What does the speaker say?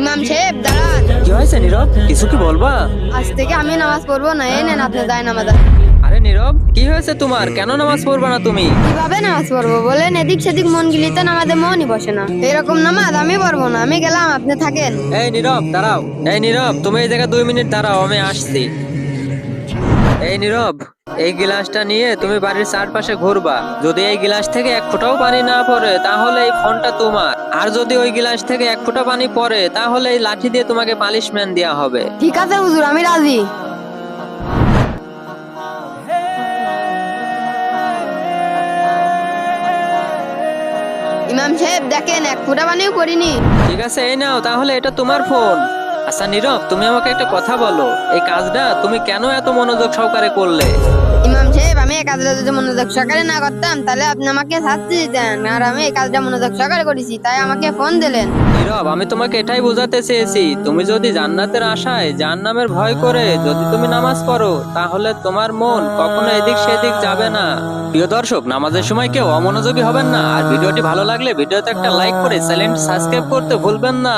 ইমাম সাহেব কি হয়েছে নীরব কিছু কি বলবা? আজ থেকে আমি নামাজ পড়ব না এ নেন আপনি যায় নামাজ। আরে নীরব কি হয়েছে তোমার? কেন নামাজ পড়বা না তুমি? কীভাবে নামাজ পড়ব? বলেন এদিক সেদিক মন গিলিতে নামাজে মনই বসে না। এরকম নামাজ আমি পড়ব না আমি গেলাম আপনি থাকেন। এই নীরব দাঁড়াও। এই নীরব তুমি এই জায়গায় দুই মিনিট দাঁড়াও আমি আসছি। এই নীরব এই গিলাসটা নিয়ে তুমি বাড়ির চারপাশে ঘুরবা। যদি এই গিলাস থেকে এক ফোঁটাও পানি না পড়ে তাহলে এই ফোনটা তোমার। আর যদি ওই গিলাস থেকে এক ফোঁটা পানি পড়ে তাহলে এই লাঠি দিয়ে তোমাকে পালিশমেন্ট দেওয়া হবে। ঠিক আছে হুজুর আমি রাজি। ইমাম সাহেব দেখেন এক ফোঁটা পানিও করিনি ঠিক আছে এই নাও তাহলে এটা তোমার ফোন। আচ্ছা নীরব তুমি আমাকে একটা কথা বলো। এই কাজটা তুমি কেন এত মনোযোগ সহকারে করলে? ইমাম সাহেব আমি এই কাজটা যদি মনোযোগ সহকারে না করতাম তাহলে আপনি আমাকে শাস্তি দিতেন। আর আমি এই কাজটা মনোযোগ সহকারে করেছি তাই আমাকে ফোন দিলেন। নীরব আমি তোমাকে এটাই বোঝাতে চেয়েছি। তুমি যদি জান্নাতের আশায় জাহান্নামের ভয় করে যদি তুমি নামাজ পড়ো তাহলে তোমার মন কখনো এদিক সেদিক যাবে না। প্রিয় দর্শক নামাজের সময় কেউ অমনোযোগী হবেন না। আর ভিডিওটি ভালো লাগলে ভিডিওতে একটা লাইক করে চ্যানেল সাবস্ক্রাইব করতে ভুলবেন না।